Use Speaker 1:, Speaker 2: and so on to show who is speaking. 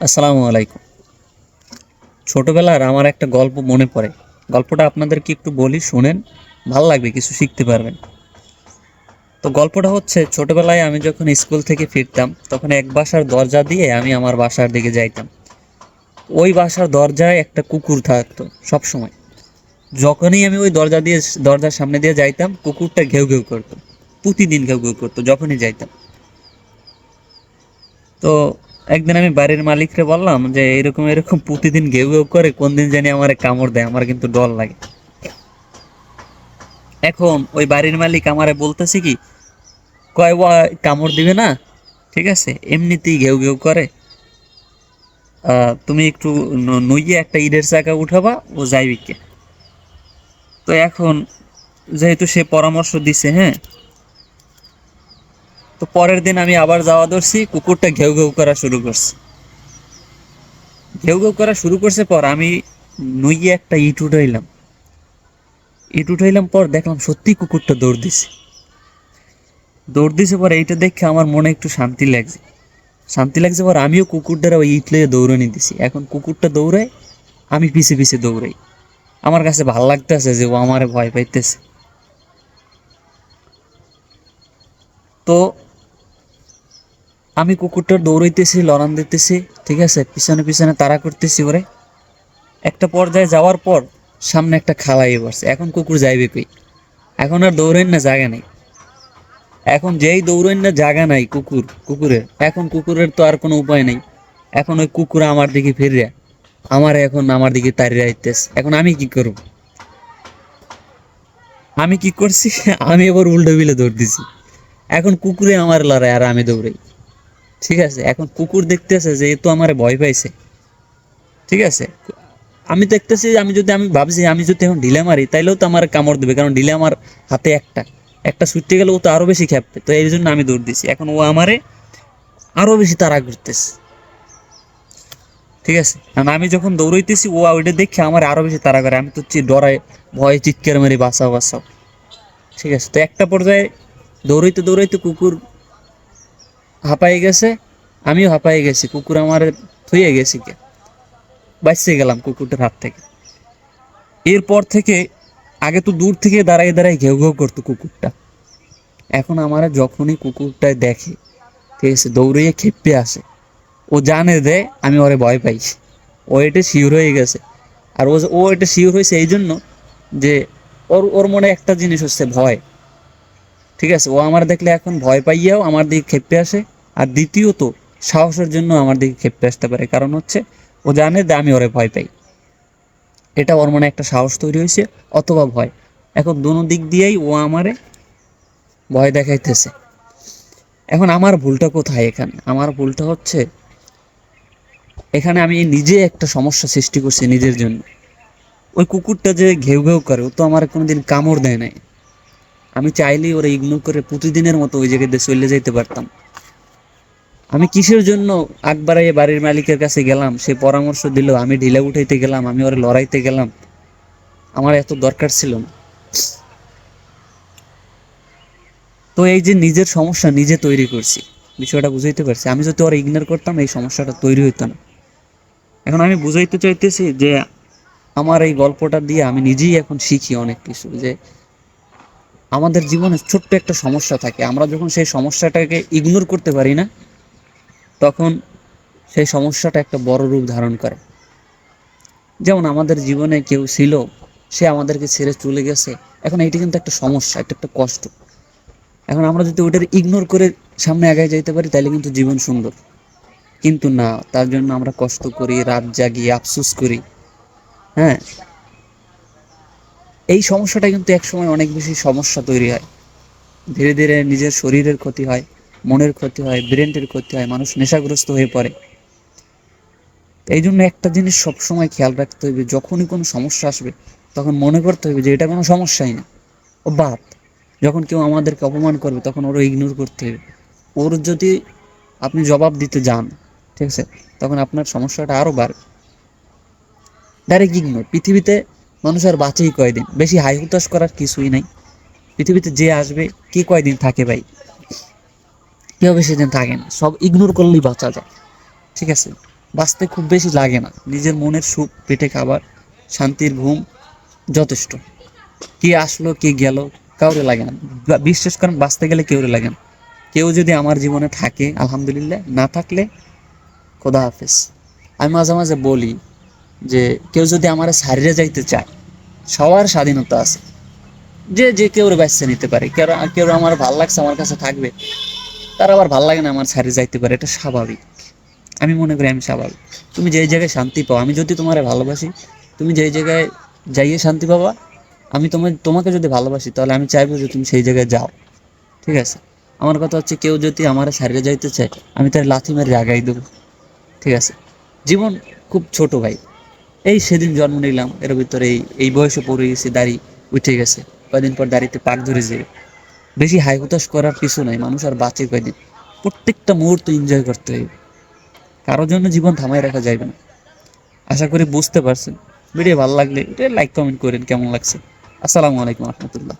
Speaker 1: আসসালামু আলাইকুম। ছোটবেলার আমার একটা গল্প মনে পড়ে। গল্পটা আপনাদেরকে একটু বলি, শুনেন, ভালো লাগবে, কিছু শিখতে পারবেন। তো গল্পটা হচ্ছে, ছোটবেলায় আমি যখন স্কুল থেকে ফিরতাম, তখন এক বাসার দরজা দিয়ে আমি আমার বাসার দিকে যাইতাম। ওই বাসার দরজায় একটা কুকুর থাকতো সব সময় যখনই আমি ওই দরজা দিয়ে, দরজার সামনে দিয়ে যাইতাম, কুকুরটা ঘেউ ঘেউ করতো। প্রতিদিন ঘেউ ঘেউ করতো, যখনই যাইতাম। তো একদিন আমি বাড়ির মালিকরে বললাম যে, এরকম এরকম প্রতিদিন ঘেউ ঘেউ করে কোন দিন জানি আমার কামড় দেয়, আমার কিন্তু ডর লাগে। এখন ওই বাড়ির মালিক আমারে বলতেছে কি, কয় কামড় দিবে না, ঠিক আছে, এমনিতেই ঘেউ ঘেউ করে। তুমি একটু নইয়ে একটা ইটের চাকা উঠাবা, ও যাইবি কে? তো এখন যেহেতু সে পরামর্শ দিছে হ্যাঁ তো পরের দিন আমি আবার যাওয়া ধরছি, কুকুরটা ঘেউ ঘেউ করা শুরু করছে। ঘেউ ঘেউ করা শুরু করছে পর আমি নইয়ে একটা ইট উঠাইলাম। ইট উঠাইলাম পর দেখলাম সত্যি কুকুরটা দৌড় দিছে। দৌড় দিছে পর এইটা দেখে আমার মনে একটু শান্তি লাগছে। শান্তি লাগছে পর আমিও কুকুরটার ওই ইট লইয়ে দৌড়ানি দিছি। এখন কুকুরটা দৌড়ায়, আমি পিছে পিছে দৌড়াই। আমার কাছে ভালো লাগতেছে যে ও আমারে ভয় পাইতেছে। তো আমি কুকুরটার দৌড়াইতেছি, লড়ান দিতেছি, ঠিক আছে? পিছনে পিছনে তাড়া করতেছি ওরে। একটা পর্যায়ে যাওয়ার পর সামনে একটা খালাই পড়ছে এখন কুকুর যাইবে কই? এখন আর দৌড়েন না, জায়গা নেই। এখন যেই দৌড়েন না, জায়গা নাই কুকুর, কুকুরের। এখন কুকুরের তো আর কোনো উপায় নেই। এখন ওই কুকুর আমার দিকে ফিরে আমার এখন আমার দিকে তাড়িয়ে আইতেছে। এখন আমি কি করব? আমি কি করছি? আমি এবার উল্টো বিলে দৌড় দিছি। এখন কুকুরে আমার লড়াই আর আমি দৌড়াই। ঠিক আছে, এখন কুকুর দেখতেছে যে এ তো আমার ভয় পাইছে। ঠিক আছে, আমি দেখতেছি, আমি যদি, আমি ভাবছি আমি যদি এখন ঢিলে মারি, তাইলেও তো আমার কামড় দেবে, কারণ ঢিলে আমার হাতে একটা। একটা ছুটতে গেলে ও তো আরও বেশি খেপবে তো এই জন্য আমি দৌড় দিছি। এখন ও আমারে আরও বেশি তারা করতেছে। ঠিক আছে কারণ আমি যখন দৌড়াইতেছি, ও ওইটা দেখে আমার আরও বেশি তারা করে। আমি তো ডরায় ভয়ে চিৎকার মারি, বাঁচাও বাঁচাও। ঠিক আছে, তো একটা পর্যায়ে দৌড়াইতে দৌড়াইতে কুকুর হাঁপাই গেছে, আমিও হাঁপাই গেছি, কুকুর আমার থুয়ে গেছি কে বাঁচতে গেলাম কুকুরটার হাত থেকে। এরপর থেকে আগে তো দূর থেকে দাঁড়াই দাঁড়াই ঘেউ ঘেউ করতো কুকুরটা। এখন আমার যখনই কুকুরটায় দেখে, ঠিক আছে, দৌড়িয়ে খেপে আসে। ও জানে দে আমি ওরে ভয় পাইছি। ও এটা শিওর হয়ে গেছে। আর ও ও এটা শিওর হয়েছে এই জন্য যে ওর ওর মনে একটা জিনিস হচ্ছে ভয়। ঠিক আছে, ও আমার দেখলে এখন ভয় পাইয়াও আমার দিকে খেপে আসে। আর দ্বিতীয়ত, সাহসের জন্য আমার দিকে খেপে আসতে পারে। কারণ হচ্ছে, ও জানে যে আমি ওরে ভয় পাই। এটা ওর মনে একটা সাহস তৈরি হয়েছে, অথবা ভয়। এখন দোনো দিক দিয়েই ও আমারে ভয় দেখাইতেছে। এখন আমার ভুলটা কোথায় এখানে? আমার ভুলটা হচ্ছে, এখানে আমি নিজে একটা সমস্যা সৃষ্টি করছি নিজের জন্য। ওই কুকুরটা যে ঘেউ ঘেউ করে, ও তো আমার কোনোদিন কামড় দেয় নাই। আমি চাইলেই ওরা ইগনোর করে প্রতিদিনের মতো ওই জায়গাতে চলে যেতে পারতাম। আমি কিসের জন্য আকবরাইয়ে বাড়ির মালিকের কাছে গেলাম? সে পরামর্শ দিল, আমি ঢিলে উঠাইতে গেলাম, আমি ওরা লড়াইতে গেলাম। আমার এত দরকার ছিল না। তো এই যে নিজের সমস্যা নিজে তৈরি করছি, বিষয়টা বুঝাইতে পারছি। আমি যদি ওরা ইগনোর করতাম, এই সমস্যাটা তৈরি হইতো না। এখন আমি বুঝাইতে চাইতেছি যে আমার এই গল্পটা দিয়ে আমি নিজেই এখন শিখি অনেক কিছু, যে আমাদের জীবনে ছোট্ট একটা সমস্যা থাকে। আমরা যখন সেই সমস্যাটাকে ইগনোর করতে পারি না তখন সেই সমস্যাটা একটা বড় রূপ ধারণ করে। যেমন আমাদের জীবনে কেউ ছিল, সে আমাদেরকে ছেড়ে চলে গেছে। এখন এইটা কিন্তু একটা সমস্যা, এটা একটা কষ্ট। এখন আমরা যদি ওটার ইগনোর করে সামনে আগায় যাইতে পারি তাহলে কিন্তু জীবন সুন্দর। কিন্তু না, তার জন্য আমরা কষ্ট করি, রাত জাগি, আফসুস করি। হ্যাঁ? এই সমস্যাটা কিন্তু একসময় অনেক বেশি সমস্যা তৈরি হয়। ধীরে ধীরে নিজের শরীরের ক্ষতি হয়। মনের ক্ষতি হয়, ব্রেনের ক্ষতি হয়, মানুষ নেশাগ্রস্ত হয়ে পড়ে। এই জন্য একটা জিনিস সবসময় খেয়াল রাখতে হবে, যখনই কোনো সমস্যা আসবে, তখন মনে করতে হবে যে এটা কোনো সমস্যাই না। ও বাদ যখন কেউ আমাদেরকে অপমান করবে, তখন ওরও ইগনোর করতে হবে। ওর যদি আপনি জবাব দিতে যান, ঠিক আছে, তখন আপনার সমস্যাটা আরও বাড়বে। ডাইরেক্ট ইগনোর পৃথিবীতে মানুষ আর বাঁচেই কয়দিন? বেশি হাই হুতাশ করার কিছুই নাই। পৃথিবীতে যে আসবে, কে কয়দিন থাকে ভাই? কেউ বেশি দিন থাকে না। সব ইগনোর করলেই বাঁচা যায়। ঠিক আছে? বাঁচতে খুব বেশি লাগে না। নিজের মনের সুখ, পেটে খাবার, শান্তির ঘুম যথেষ্ট। কে আসলো, কে গেল, কাউরে লাগে না। বিশ্বাস করেন, বাঁচতে গেলে কেউরে লাগে না। কেউ যদি আমার জীবনে থাকে, আলহামদুলিল্লাহ। না থাকলে, খোদা হাফেজ। আমি মাঝে মাঝে বলি যে, কেউ যদি আমার সারিয়ে যাইতে চায়, সবার স্বাধীনতা আছে। যে যে কেউ বেছে নিতে পারে। কেউ কেউ আমার ভালো লাগছে, আমার কাছে থাকবে। তার আবার ভালো লাগে না আমার সারি যাইতে পারে, এটা স্বাভাবিক। আমি মনে করি আমি স্বাভাবিক। তুমি যেই জায়গায় শান্তি পাও, আমি যদি তোমারে ভালোবাসি, তুমি যেই জায়গায় যাইয়ে শান্তি পাবা, আমি তোমার তোমাকে যদি ভালোবাসি, তাহলে আমি চাইব যে তুমি সেই জায়গায় যাও। ঠিক আছে? আমার কথা হচ্ছে কেউ যদি আমার সারিয়ে যাইতে চায়, আমি তার লাথি মেরে আগাই দেবো। ঠিক আছে? জীবন খুব ছোট ভাই। এই সেদিন জন্ম নিলাম, এর ভিতরে এই এই বয়সে পড়ে গেছি, দাড়ি উঠে গেছে। কয়দিন পর দাড়িতে পাক ধরে যাবে বেশি হাই হুতাশ করার কিছু নাই, মানুষ আর বাঁচে কয়দিন? প্রত্যেকটা মুহূর্ত এনজয় করতে হবে কারোর জন্য জীবন থামাই রাখা যাবে না। আশা করি বুঝতে পারছেন। ভিডিও ভালো লাগলে এটা লাইক কমেন্ট করেন কেমন লাগছে। আসসালামু আলাইকুম রহমতুল্লাহ।